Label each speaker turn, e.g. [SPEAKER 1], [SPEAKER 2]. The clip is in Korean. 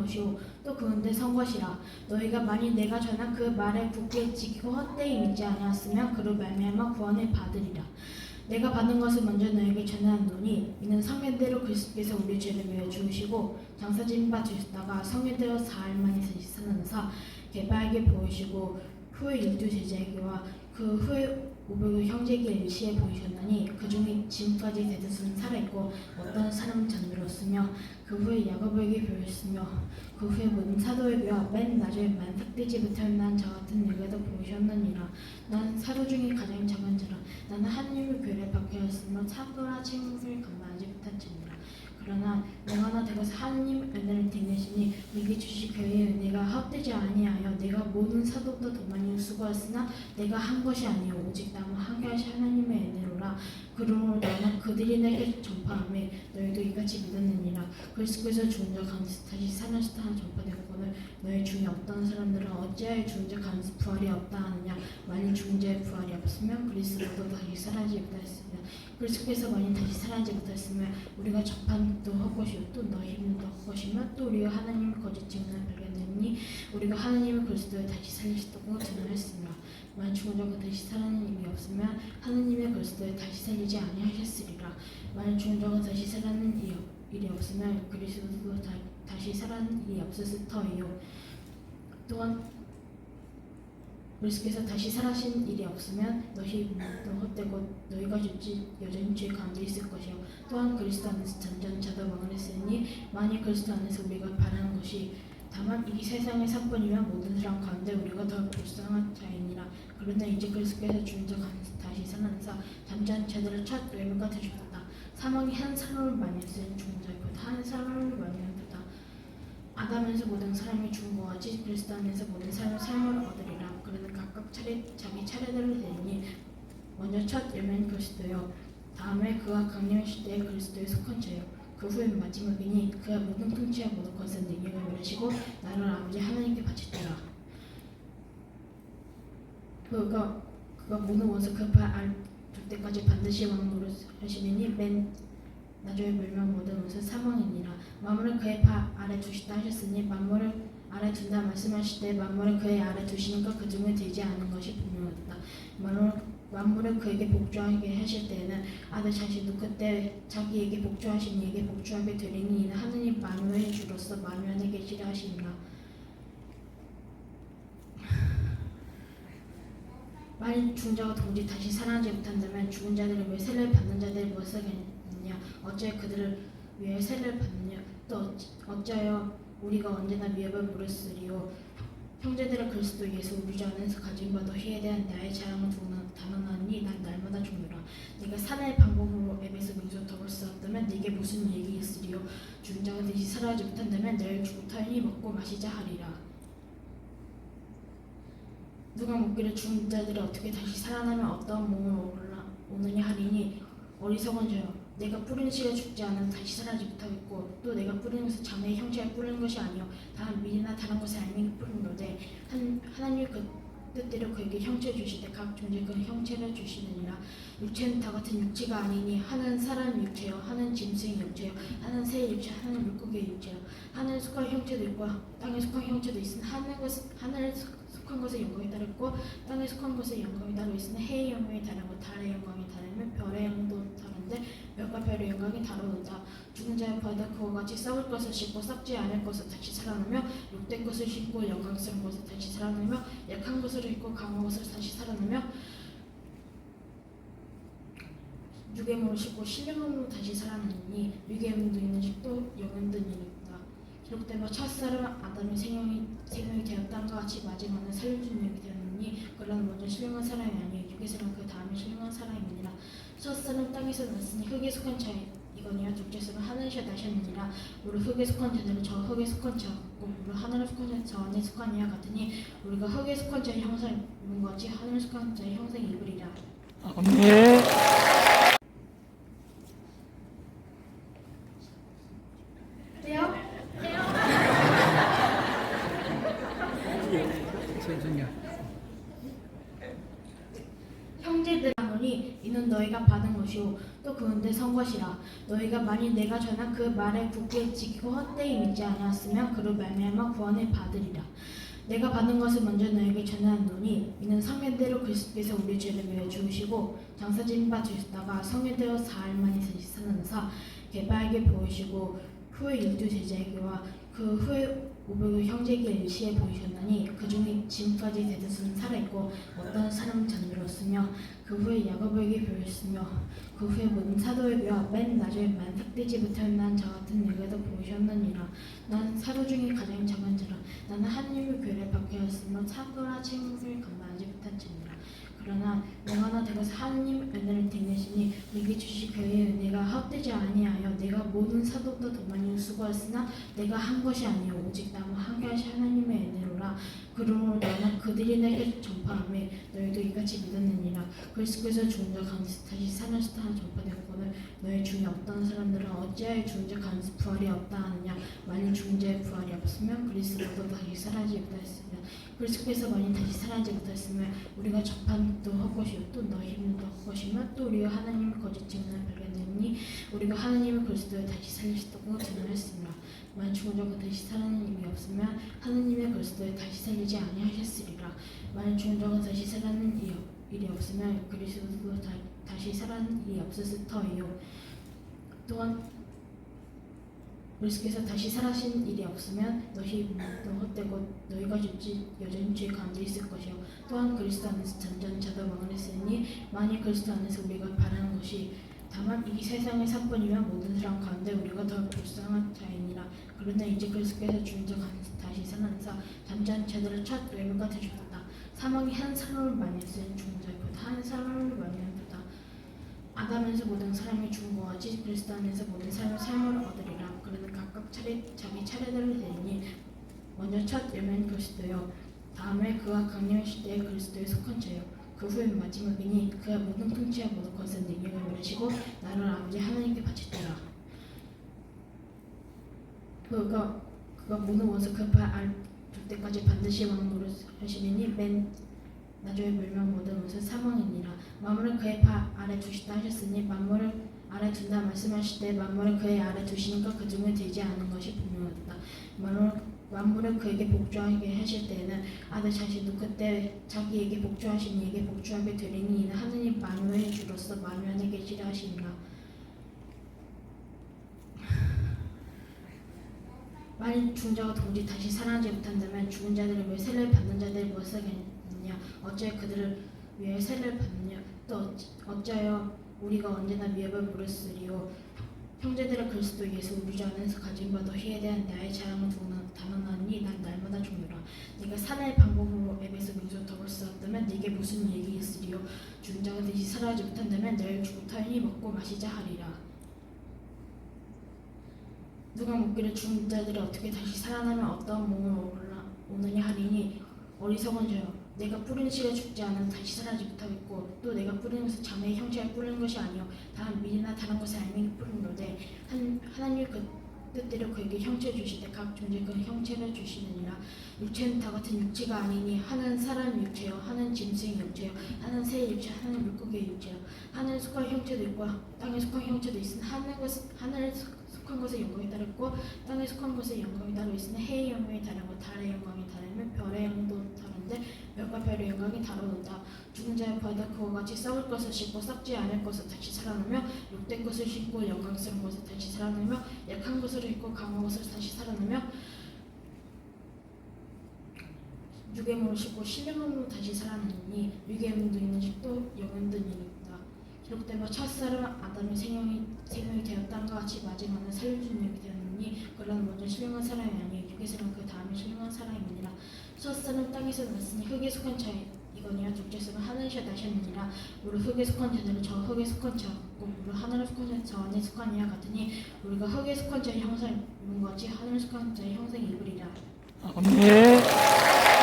[SPEAKER 1] 것이요 또 그런데 선 것이라. 너희가 만일 내가 전한 그 말에 굳게 지키고 헛되이 믿지 아니하였으면 그로 말미암아 구원을 받으리라. 내가 받은 것을 먼저 너에게 전하노니 이는 성현대로 그리스도께서 우리 죄를 위해 죽으시고 장사진 바 되셨다가 성현대로 사흘 만에 사는사 개바에게 보이시고 후에 열두 제자에게와 그 후에 오백의 형제에게 일시에 보이셨나니 그 중에 지금까지 대다수는 살아있고 어떤 사람은 잠들었으며 그 후에 야고보에게 보였으며 그 후에 모든 사도에게와 맨 나중에 만삭되지 못한 저 같은 내게도 보이셨느니라. 난 사도 중에 가장 작은 자라. 나는 하나님의 교회를 받게 하였으며 사도라 책임을 감당하지 못한 자니라 그러나 내가 나 되고서 하나님 은혜를 대내시니 내게 주신 교회의 은혜가 헛되지 아니하여 내가 모든 사도보다 더 많이 수고했으나 내가 한 것이 아니요. 오직 나만 하게 하신 하나님의 은혜로 라 그러므로 나는 그들이 내게 전파함에 너희도 이같이 믿었느니라. 그리스도께서 죽은 자 가운데서 다시 살아나셨다 하는 전파되었거늘 너희 중에 어떤 사람들은 어찌하여 죽은 자 가운데서 부활이 없다 하느냐? 만일 죽은 자의 부활이 없으면 그리스도도 다시 살아나지 못하였습니다. 그리스도께서 만일 다시 살아나지 못하였으면 우리가 접한 또 헛것이요 또 너희 힘도 헛것이며 또 우리가 하나님의 거짓 증언을 발견 했니 우리가 하나님의 그리스도를 다시 살리셨다고 증언했습니다 만일 죽은 자가 다시 살아나는 힘이 없으면 하나님의 그리스도를 다시 살리지 아니하셨으리라. 만일 죽은 자가 다시 살아나는 일이, 없으면 그리스도도 다, 다시 살아나는 일이 없었을 터이요. 또한 그리스도께서 다시 살아신 일이 없으면 너희 헛되고 너희가 죽지 여전히 죄 가운데 있을 것이요. 또한 그리스도 안에서 잠자는 자도 망하였으니 만일 그리스도 안에서 우리가 바라는 것이 다만 이 세상의 사건이면 모든 사람 가운데 우리가 더 불쌍한 자이니라. 그러나 이제 그리스도께서 죽은 자 가운데서 다시 살아나사 잠자는 자들을 첫 외모가 되셨다. 사망이 한 사람을 했으니 죽은 자보다 한 사람을 한다. 아담에서 모든 사람이 죽은 것 같이 그리스도 안에서 모든 사람이 삶을 얻으리라. 그러는 각각 차례 자기 차례대로 되니 먼저 첫 열매는 그리스도요. 다음에 그가 강림하실 때에 그리스도에 속한 자요 그 후엔 마지막이니 그가 모든 통치와 모든 것을 능력을 mer으시고 나를 아버지 하나님께 바치더라 그가 그가 모든 원수 그발알 때까지 반드시 왕노릇 하시느니 맨 나중에 멸망 모든 것은 사망이니라 만물을 그의 발 아래 두시다 하셨으니 만물을 아래 둔다 말씀하실 때 만물을 그의 아래 두시니까 그 중에 되지 않은 것이 분명하다. 만물 만물을 그에게 복주하게 하실 때에는 아들 자신도 그때 자기에게 복주하신 이에게 복주하게 되리니 이는 하느님 만유의 주로서 만유 안에 계시라 하시니라. 만일 죽은 자가 동지 다시 살아나지 못한다면 죽은 자들을 왜 세례를 받는 자들이 무엇을 하겠느냐? 어찌하여 그들을 위해 세례를 받느냐? 또 어찌- 어찌하여 우리가 언제나 위협을 물었으리요 형제들아 그리스도 예수 우리 주 안에서 가진 바 너희에 대한 나의 자랑을 단언하니 난 날마다 죽노라. 네가 사나의 방법으로 에베소 민수 덕을 쌓았다면 네게 무슨 얘기 있으리요? 죽은 자가 다시 살아나지 못한다면 내일 죽고 타인이 먹고 마시자 하리라. 누가 묻기를 죽은 자들이 어떻게 다시 살아나면 어떠한 몸을 오느냐 하리니 어리석은 자여 내가 뿌리는 씨가 죽지 않으면 다시 살아나지 못하겠고 또 내가 것은 자매의 형체가 뿌리는 것이 아니요. 다만 밀이나 다른 알맹이 뿌리는데 한, 하나님 그 뜻대로 그에게 형체 주시되 각 존재 그 형체를 주시느니라. 육체는 다 같은 육체가 아니니 하나는 사람 육체요 하나는 짐승의 육체요 하나는 새의 육체 하나는 물고기의 육체요. 하나는 속한 형체도 있고 땅에 속한 형체도 있으니 하나는 것 하나를 속한 것의 영광이 다르고 땅에 속한 것의 영광이 다르고 있으니 해의 영광이 다르고 달의 영광이 다르면 별의 영도 다 른데 별과 별의 영광이 다르다. 죽은 자의 부하다. 그와 같이 썩을 것을 씹고 썩지 않을 것을 다시 살아나며 욕된 것을 씹고 영광스러운 것을 다시 살아나며 약한 것을 씹고 강한 것을 다시 살아나며 씹고 신령한 몸을 다시 살아나니 몸도 있는 식도 영혼도 있다. 기록된 바 첫사람 아담의 생명이 생명이 되었다는 것 같이 마지막은 살려준 영이 되었 느니 그러나 먼저 신령한 사람이 아니요 사람 그 다음에 신령한 사람이니라 첫 사람 땅에서 났으니 흙에 속한 자 이거니와 둘째 사람 하늘에서 나셨느니라 우리 흙에 속한 자들은 저 흙에 속한 자 같고 우리 하늘에 속한 자저 안에 속한 이와 같으니 우리가 흙에 속한 자의 형상을 입은 것 같이 하늘에 속한 자의 형상을 입으리라.
[SPEAKER 2] 아멘.
[SPEAKER 1] 돼요?
[SPEAKER 2] 천천히요.
[SPEAKER 1] 형제들아 하니 이는 너희가 받은 것이요 또 그런데 선 것이라 너희가 만일 내가 전한 그 말에 굳게 지키고 헛되이 믿지 아니하였으면 그로 말미암아 구원을 받으리라. 내가 받은 것을 먼저 너에게 전하노니 이는 성현대로 그리스도께서 우리 죄를 위해 죽으시고 장사진 바 되셨다가 성현대로 사흘 만에 살아나사 개바에게 보이시고 후에 열두 제자에게와 그 후에 오백의 형제에게 일시에 보이셨나니 그 중에 지금까지 대다수는 살아있고 어떤 사람은 잠들었으며 그 후에 야고보에게 보였으며 그 후에 모든 사도에게와 맨 나중에 만삭되지 못한 저 같은 내게도 보이셨느니라. 난 사도 중에 가장 작은 자라. 나는 하나님의 교회를 받게 하였으며 사도라 책임을 감당하지 못한 자니라. 그러나 내가 나 되어서 하나님 은혜를 대내시니 내게 주신 교회의 은혜가 헛되지 아니하여 내가 모든 사도보다 더 많이 수고했으나 내가 한 것이 아니요. 오직 나무 한 가지 하나님의 은혜로라. 그러므로 나는 그들이 내게 전파함에 너희도 이같이 믿었느니라. 그리스도께서 죽은 자 가운데서 다시 살아났다 전파되었거늘 너희 중에 어떤 사람들은 어찌하여 죽은 자 가운데서 부활이 없다 하느냐? 만일 죽은 자의 부활이 없으면 그리스도도 다시 살아나지 못하였으며 그리스도께서 만일 다시 살아나지 못하였으면 우리가 접한 또 헛것이요 또 너희 힘도 헛것이며 또 우리가 하나님의 거짓 증언을 발견되니 우리가 하나님의 그리스도를 다시 살리셨다고 증언했습니다 만일 죽은 자가 다시 살아나는 힘이 없으면 하나님의 그리스도를 다시 살리지 아니하셨으리라. 만일 죽은 자가 다시 살아나는 일이, 일이 없으면 그리스도도 다, 다시 살아나는 일이 없었을 터이요. 또한 그리스도께서 다시 살아신 일이 없으면 너희 믿음도 헛되고 너희가 죽지 여전히 죄 가운데 있을 것이요. 또한 그리스도 안에서 잠자는 자도 망하였으니 만일 그리스도 안에서 우리가 바라는 것이 다만 이 세상의 사건이면 모든 사람 가운데 우리가 더 불쌍한 자이니라. 그러나 이제 그리스도께서 죽은 자 가운데서 다시 살아나서 잠자는 자들을 첫 외모가 되셨다. 사망이 한 사람을 했으니 죽은 자보다 한 사람을 한다. 아담에서 모든 사람이 죽은 것 같이 그리스도 안에서 모든 사람이 삶을 얻으리라 각각 차례, 자기 차례대로 되니 먼저 첫 예면 그리스도요. 다음에 그가 강림하실 때의 그리스도에 속한 자요. 그 후엔 마지막이니 그가 모든 통치와 모든 것을 능력을 받으시고 나를 아버지 하나님께 바치더라. 그가 그가 모든 것을 그발줄 때까지 반드시 왕노릇 하시느니 맨 나중에 멸망 모든 것은 사망이니라. 만물을 그의 발 아래 두시다 하셨으니 만물을 아래 둔다 말씀하실 때 만물을 그의 아래 두시니까 그 중에 되지 않은 것이 분명하다. 만물 만물을 그에게 복주하게 하실 때에는 아들 자신도 그때 자기에게 복주하신 이에게 복주하게 되리니 이는 하느님 만유의 주로서 만유 안에 계시라 하시니라. 만일 죽은 자가 동지 다시 살아나지 못한다면 죽은 자들을 위해 세례를 받는 자들이 무엇을 하겠느냐 어찌하여 그들을 위해 세례를 받느냐 또 어찌- 어찌하여 우리가 언제나 위협을 물었으리요. 형제들의 그리스도 예수 우리 주 안에서 가진 바 너희에 대한 나의 자랑을 담아나니 난 날마다 죽노라. 네가 사나의 방법으로 에베소 민족 덕을 쌓았다면 네게 무슨 얘기 있으리요? 죽은 자가 다시 살아나지 못한다면 내일 죽을 타이니 먹고 마시자 하리라. 누가 묻기를 죽은 자들이 어떻게 다시 살아나면 어떠한 몸을 오느냐 하리니? 어리석은 자여 내가 뿌리는 씨가 죽지 않으면 다시 살아나지 못하겠고 또 내가 뿌리는 것은 자매의 형체를 뿌리는 것이 아니요. 다만 밀이나 다른 것을 알맹이 뿌리는데 한, 하나님 그 뜻대로 그에게 형체 주실 때각 존재 그 형체를 주시느니라. 육체는 다 같은 육체가 아니니 하나는 사람 육체요 하나는 짐승의 육체요 하나는 새의 육체 하나는 물고기의 육체요. 하늘에 속한 형체도 있고 땅에 속한 형체도 있으니 하늘 것 하늘에 속- 속한 것의 영광이 다르고 땅에 속한 것의 영광이 따로 있으니 해의 영광이 다르고 달의 영광이 다르며 별의 영도 다 른데 별과 별의 영광이 다르도다. 죽은 자의 부하다 그와 같이 썩을 것을 씻고 썩지 않을 것을 다시 살아나며 욕된 것을 씻고 영광스러운 것을 다시 살아나며 약한 것을 입고 강한 것을 다시 살아나며 몸을 씻고 신령함으로 다시 살아나니 몸도 있는 식도 영혼도 있다. 기록된 바 첫사람 아담의 생명이 생명이 되었다는 것 같이 마지막은 살려준 영이 되었느니 그러나 먼저 신령한 사람이 아니요. 사람 그 다음에 신령한 사람이니라 첫 사람 땅에서 났으니 흙에 속한 자 이거니와 둘째 사람은 하늘에서 나셨느니라. 우리 흙에 속한 자들은 저 흙에 속한 자 같고 우리 하늘에 속한 자저 안에 속한 이와 같으니 우리가 흙에 속한 자의 형상을 입은 것 같이 하늘에 속한 자의 형상을 입으리라.
[SPEAKER 2] 아멘.